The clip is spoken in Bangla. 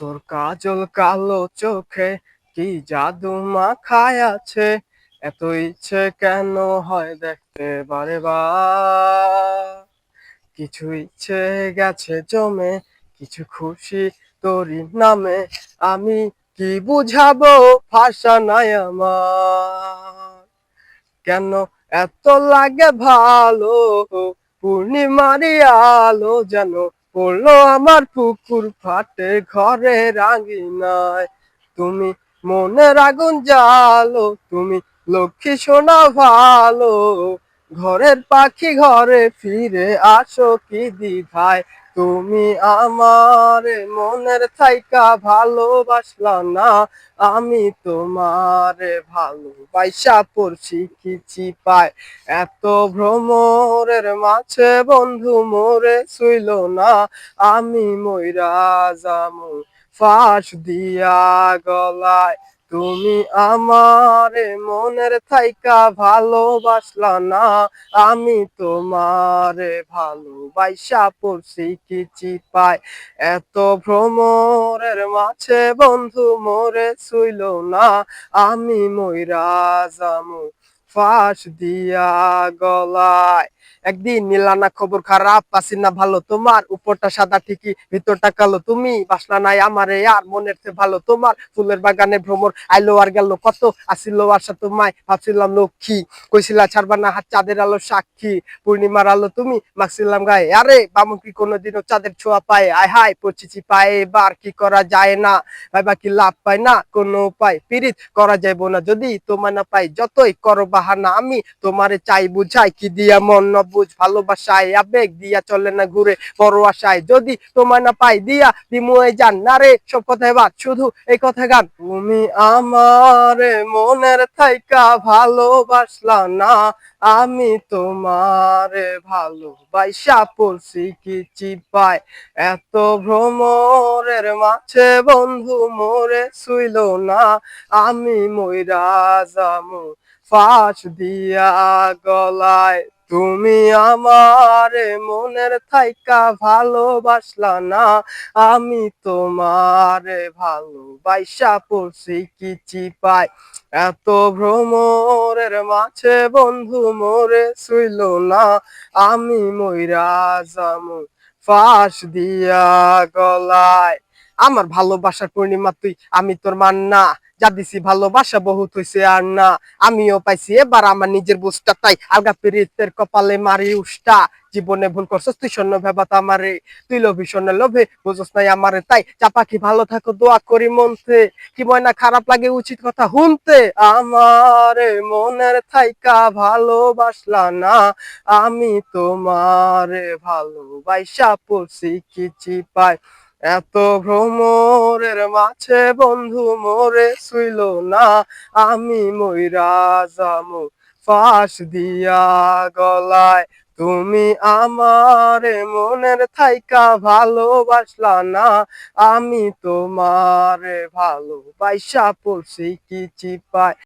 তোর কাজল কালো চোখে কি জাদু মাখায় আছে? এত ইচ্ছে কেন হয় দেখতে বারে বার? কিছু ইচ্ছে গেছে জমে, কিছু খুশি তোরই নামে। আমি কি বুঝাবো ভাষা নাই আমার? কেন এত লাগে ভালো? পূর্ণিমারি আলো যেন পড়ল আমার পুকুর ফাটে ঘরে রাঙিনায়। তুমি মনের আগুন জালো তুমি লক্ষ্মী সোনা ভালো। ঘরের পাখি ঘরে ফিরে আসো কি দ্বিধায় তুমি আমার মনের থাইকা ভালোবাসলা না, আমি তোমারে ভালোবাসা পড়ছি কি পায়। এত ভ্রমরের মাঝে বন্ধু মোরে শুইল না, আমি ময়রা যামু ফাঁস দিয়া গলায়। তুমি আমারে মনের থাইকা ভালোবাসলা না, আমি তোমারে ভালোবাসা পড়ছি কি পায় এত ভ্রমরের মাঝে বন্ধু মোরে শুইল না, আমি ময়রা যামু ফাঁস দিয়া গলায়। একদিন নিলানা খবর খারাপ পাসি না ভালো, তোমার উপরটা সাদা ঠিকই, ভিতরটা কালো। তুমি বাসলা নাই আমারে, আর মনের চেয়ে ভালো। তোমার ফুলের বাগানে ভ্রমর, আইলো আর গেল কত? আসিল আশা তোমায়, ভাবছিলাম লক্ষ্মী। কইছিলা, ছাড়বা না, হাত চাঁদের আলো সাক্ষী। পূর্ণিমার আলো তুমি মাখছিলাম গায়ে। আরে, বামুন কি কোনোদিনও চাঁদের ছোঁয়া পায়? আয় হায় পড়ছিছি পায়ে, এবার কি করা যায় না? ভাইবা কি লাভ পায় না? কোনো উপায়? পিরিত করা যাইব না। যদি তোমার না পাই, যতই করো বাহানা, আমি তোমারে চাই বুঝাই, কি দিয়া মন বুঝ ভালোবাসায় আবেগ দিয়া চলে না ঘুরে বড় আশায় যদি তোমায় না পাই দিয়া দিমুয়ে যান না রে সব কথায় বাদ শুধু এই কথা গান। তুমি আমারে মনের থাইকা ভালোবাসলা না। আমি তোমারে ভালোবাসা পড়ছি কি চিপায়। এত ভ্রমরের মাঝে বন্ধু মোরে শুইল না। আমি ময়রা যামু ফাঁস দিয়া গলায়। তুমি আমারে মনের থাইকা ভালোবাসলা না, আমি তোমারে ভালোবাসা পড়ছি কি চিপায়। এত ভ্রমরের মাঝে বন্ধু মোরে শুইল না, আমি ময়রা যামু ফাঁস দিয়া গলায়। আমার ভালোবাসার পূর্ণিমা তুই, আমি তোর মান না। যা দিছি ভালোবাসা বহুত হইছে আর না। আমিও পাইছি, এবার আমার নিজের বুঝটা তাই। আলগা পিরিতের কপালে মারি উষ্টা। জীবনে ভুল করছস তুই শূন্য ভেবাত আমারে। তুই লোভী শূন্য লোভে বুঝস নাই আমারে তাই। চাপা কি ভালো থাকো, দোয়া করি মনতে। কি ময়না খারাপ লাগে উচিত কথা শুনতে? আমারে মনের থাইকা ভালোবাসলা না। আমি তোমারে ভালোবাসা পড়ছি কি পাই এত ভ্রমরের মাঝে বন্ধু মোরে শুইল না। আমি ময়রা যামু ফাঁস দিয়া গলায়। তুমি আমারে মনের থাইকা ভালোবাসলা না। আমি তোমারে ভালোবাসা পড়ছি কি চিপায়।